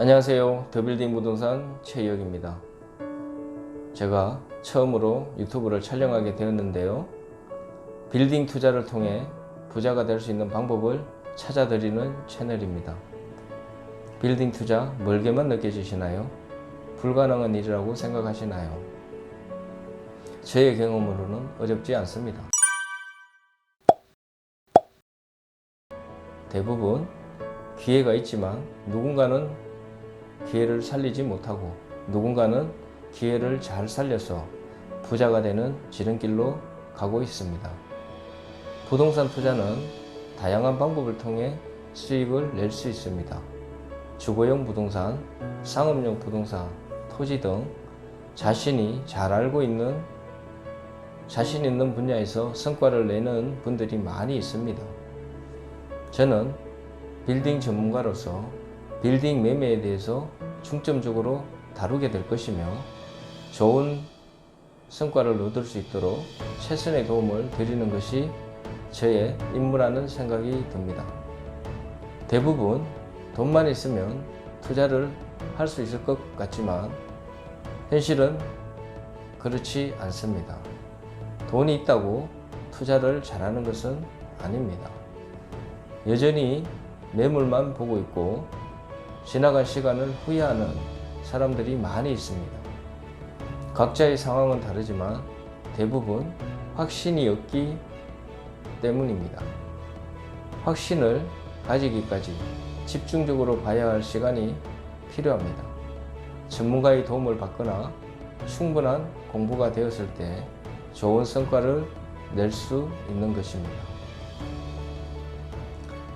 안녕하세요. 더빌딩 부동산 최희혁입니다. 제가 처음으로 유튜브를 촬영하게 되었는데요. 빌딩 투자를 통해 부자가 될 수 있는 방법을 찾아드리는 채널입니다. 빌딩 투자 멀게만 느껴지시나요? 불가능한 일이라고 생각하시나요? 저의 경험으로는 어렵지 않습니다. 대부분 기회가 있지만 누군가는 기회를 살리지 못하고 누군가는 기회를 잘 살려서 부자가 되는 지름길로 가고 있습니다. 부동산 투자는 다양한 방법을 통해 수익을 낼 수 있습니다. 주거용 부동산, 상업용 부동산, 토지 등 자신이 잘 알고 있는 자신 있는 분야에서 성과를 내는 분들이 많이 있습니다. 저는 빌딩 전문가로서 빌딩 매매에 대해서 중점적으로 다루게 될 것이며 좋은 성과를 얻을 수 있도록 최선의 도움을 드리는 것이 저의 임무라는 생각이 듭니다. 대부분 돈만 있으면 투자를 할 수 있을 것 같지만 현실은 그렇지 않습니다. 돈이 있다고 투자를 잘하는 것은 아닙니다. 여전히 매물만 보고 있고 지나간 시간을 후회하는 사람들이 많이 있습니다. 각자의 상황은 다르지만 대부분 확신이 없기 때문입니다. 확신을 가지기까지 집중적으로 봐야 할 시간이 필요합니다. 전문가의 도움을 받거나 충분한 공부가 되었을 때 좋은 성과를 낼 수 있는 것입니다.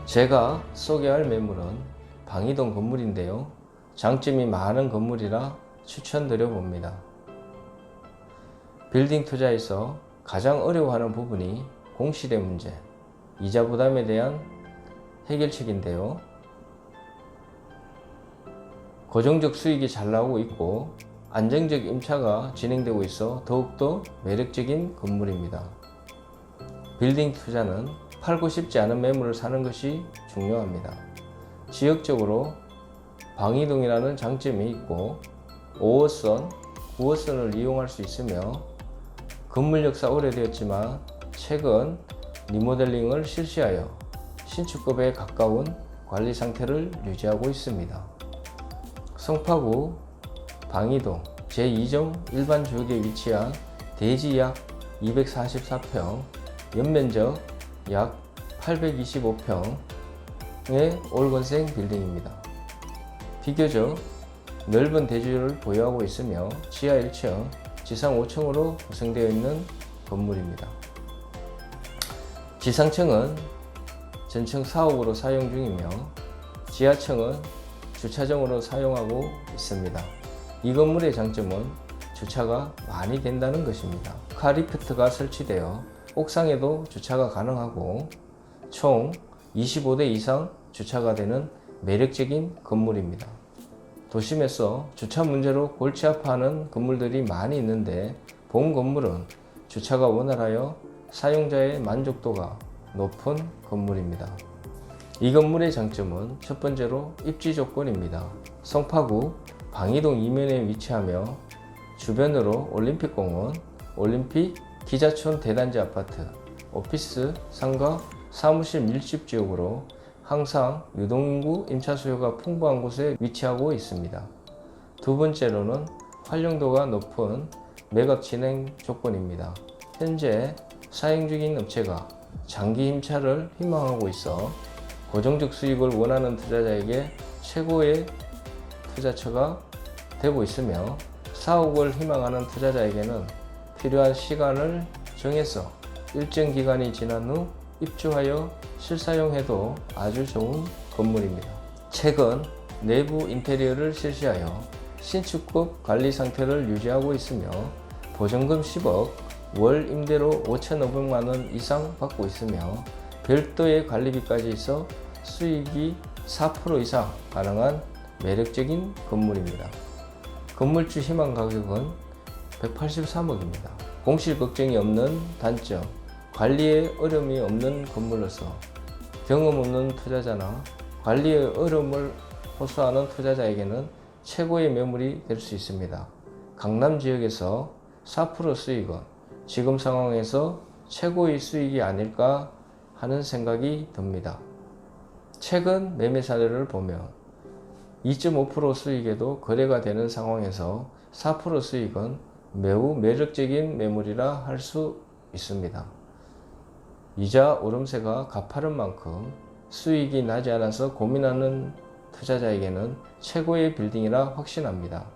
제가 소개할 매물은 방이동 건물인데요. 장점이 많은 건물이라 추천드려 봅니다. 빌딩 투자에서 가장 어려워하는 부분이 공실의 문제, 이자 부담에 대한 해결책인데요. 고정적 수익이 잘 나오고 있고 안정적 임차가 진행되고 있어 더욱더 매력적인 건물입니다. 빌딩 투자는 팔고 싶지 않은 매물을 사는 것이 중요합니다. 지역적으로 방이동이라는 장점이 있고 5호선, 9호선을 이용할 수 있으며 건물 역사 오래되었지만 최근 리모델링을 실시하여 신축급에 가까운 관리 상태를 유지하고 있습니다. 성파구 방이동 제2종 일반 지역에 위치한 대지 약 244평, 연면적 약 825평 의 올건생 빌딩입니다. 비교적 넓은 대지를 보유하고 있으며 지하 1층, 지상 5층으로 구성되어 있는 건물입니다. 지상층은 전층 사옥으로 사용 중이며 지하층은 주차장으로 사용하고 있습니다. 이 건물의 장점은 주차가 많이 된다는 것입니다. 카리프트가 설치되어 옥상에도 주차가 가능하고 총 25대 이상 주차가 되는 매력적인 건물입니다. 도심에서 주차 문제로 골치 아파하는 건물들이 많이 있는데 본 건물은 주차가 원활하여 사용자의 만족도가 높은 건물입니다. 이 건물의 장점은 첫 번째로 입지 조건입니다. 성파구 방이동 이면에 위치하며 주변으로 올림픽공원, 올림픽 기자촌 대단지 아파트, 오피스, 상가, 사무실 밀집 지역으로 항상 유동인구 임차 수요가 풍부한 곳에 위치하고 있습니다. 두 번째로는 활용도가 높은 매각 진행 조건입니다. 현재 사행 중인 업체가 장기 임차를 희망하고 있어 고정적 수익을 원하는 투자자에게 최고의 투자처가 되고 있으며 사옥을 희망하는 투자자에게는 필요한 시간을 정해서 일정 기간이 지난 후 입주하여 실사용해도 아주 좋은 건물입니다. 최근 내부 인테리어를 실시하여 신축급 관리 상태를 유지하고 있으며 보증금 10억, 월 임대료 5,500만 원 이상 받고 있으며 별도의 관리비까지 있어 수익이 4% 이상 가능한 매력적인 건물입니다. 건물주 희망 가격은 183억입니다. 공실 걱정이 없는 단점, 관리에 어려움이 없는 건물로서 경험 없는 투자자나 관리에 어려움을 호소하는 투자자에게는 최고의 매물이 될 수 있습니다. 강남 지역에서 4% 수익은 지금 상황에서 최고의 수익이 아닐까 하는 생각이 듭니다. 최근 매매 사례를 보면 2.5% 수익에도 거래가 되는 상황에서 4% 수익은 매우 매력적인 매물이라 할 수 있습니다. 이자 오름세가 가파른 만큼 수익이 나지 않아서 고민하는 투자자에게는 최고의 빌딩이라 확신합니다.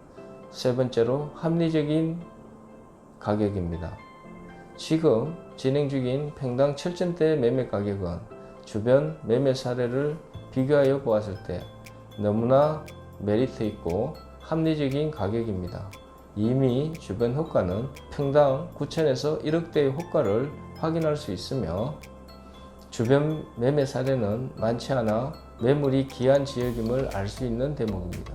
세 번째로 합리적인 가격입니다. 지금 진행 중인 평당 7점대 매매 가격은 주변 매매 사례를 비교하여 보았을 때 너무나 메리트 있고 합리적인 가격입니다. 이미 주변 호가는 평당 9천에서 1억대의 호가를 확인할 수 있으며 주변 매매 사례는 많지 않아 매물이 귀한 지역임을 알 수 있는 대목입니다.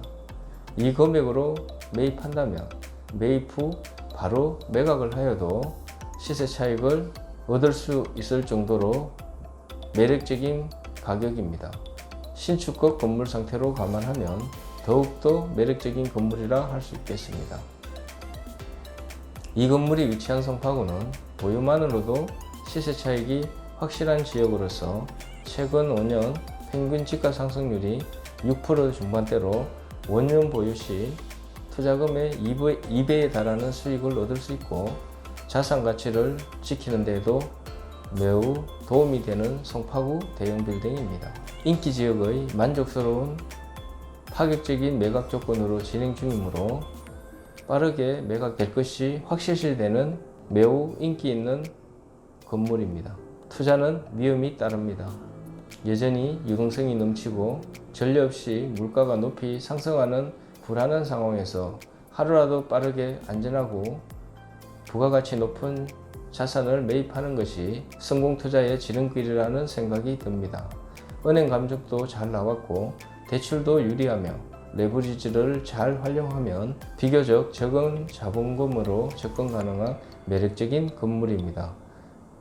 이 금액으로 매입한다면 매입 후 바로 매각을 하여도 시세 차익을 얻을 수 있을 정도로 매력적인 가격입니다. 신축급 건물 상태로 감안하면 더욱더 매력적인 건물이라 할 수 있겠습니다. 이 건물이 위치한 성파구는 보유만으로도 시세 차익이 확실한 지역으로서 최근 5년 평균 지가 상승률이 6% 중반대로 원년 보유 시 투자금의 2배, 에 달하는 수익을 얻을 수 있고 자산 가치를 지키는 데에도 매우 도움이 되는 성파구 대형 빌딩입니다. 인기 지역의 만족스러운 파격적인 매각 조건으로 진행 중이므로 빠르게 매각될 것이 확실시되는 매우 인기 있는 건물입니다. 투자는 위험이 따릅니다. 여전히 유동성이 넘치고 전례 없이 물가가 높이 상승하는 불안한 상황에서 하루라도 빠르게 안전하고 부가가치 높은 자산을 매입하는 것이 성공 투자의 지름길이라는 생각이 듭니다. 은행 감정도 잘 나왔고 대출도 유리하며 레버리지를 잘 활용하면 비교적 적은 자본금으로 접근 가능한 매력적인 건물입니다.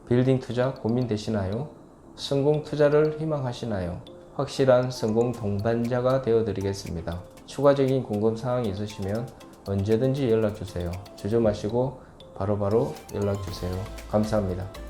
빌딩 투자 고민되시나요? 성공 투자를 희망하시나요? 확실한 성공 동반자가 되어 드리겠습니다. 추가적인 궁금 사항이 있으시면 언제든지 연락 주세요. 주저 마시고 바로바로 연락 주세요. 감사합니다.